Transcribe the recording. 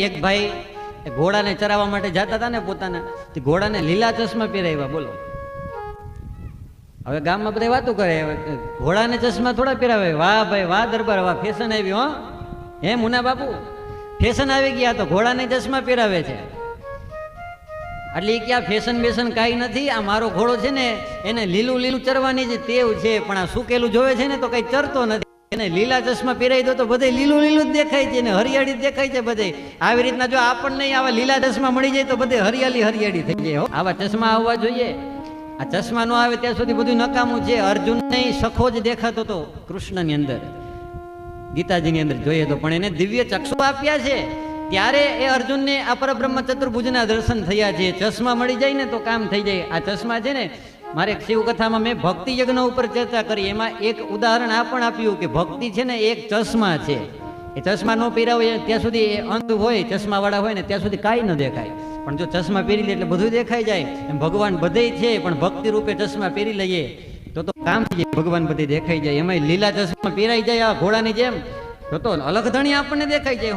એક ભાઈ ઘોડાને ચરાવવા માટે જતા હતા ને પોતાના ઘોડાને લીલા ચશ્મા પહેરાવ્યા, બોલો. હવે ગામમાં બધા વાતો કરે ઘોડાને ચશ્મા થોડા પહેરાવે. વાહ ભાઈ, વાહ દરબાર, વાહ ફેશન આવી, હો. હે મુના બાપુ ફેશન આવી ગયા તો ઘોડાને ચશ્મા પહેરાવે છે. એટલે કે આ ફેશન બેશન કાંઈ નથી, આ મારો ઘોડો છે ને, એને લીલું લીલું ચરવાની જે ટેવ છે, પણ આ સુકેલું જોવે છે ને તો કઈ ચરતો નથી. એને લીલા ચશ્મા પહેરાવી દો તો બધે લીલું લીલું જ દેખાય છે ને હરિયાળી દેખાય છે બધે. આવી રીતના જો આપણને આવા લીલા ચશ્મા મળી જાય તો બધે હરિયાળી હરિયાળી થઈ જાય હો. આવા ચશ્મા આવવા જોઈએ. આ ચશ્મા નો આવે ત્યાં સુધી બધું નકામું છે. અર્જુન સખો જ દેખાતો હતો કૃષ્ણની અંદર. ગીતાજીની અંદર જોઈએ તો પણ એને દિવ્ય ચક્ષુ આપ્યા છે. ત્યારે એ અર્જુનને આ પરબ્રહ્મ ચતુર્ભુજના દર્શન થયા છે. ચશ્મા મળી જાય ને તો કામ થઈ જાય. આ ચશ્મા છે ને મારે શિવકથામાં મેં ભક્તિ યજ્ઞ ઉપર ચર્ચા કરી. એમાં એક ઉદાહરણ આ પણ આપ્યું કે ભક્તિ છે ને એક ચશ્મા છે. એ ચશ્મા ન પહેરાવે ત્યાં સુધી એ અંધ હોય, ચશ્માવાળા હોય ને ત્યાં સુધી કાંઈ ન દેખાય. પણ જો ચશ્મા પહેરી લે એટલે બધું દેખાઈ જાય. એમ ભગવાન બધે છે, પણ ભક્તિ રૂપે ચશ્મા પહેરી લઈએ તો તો કામ થઈ જાય, ભગવાન બધી દેખાઈ જાય. એમાં લીલા ચશ્મા પહેરાઈ જાય આ ઘોડાની જેમ. તો તો અલગ ધણી આપણને દેખાઈ જાય.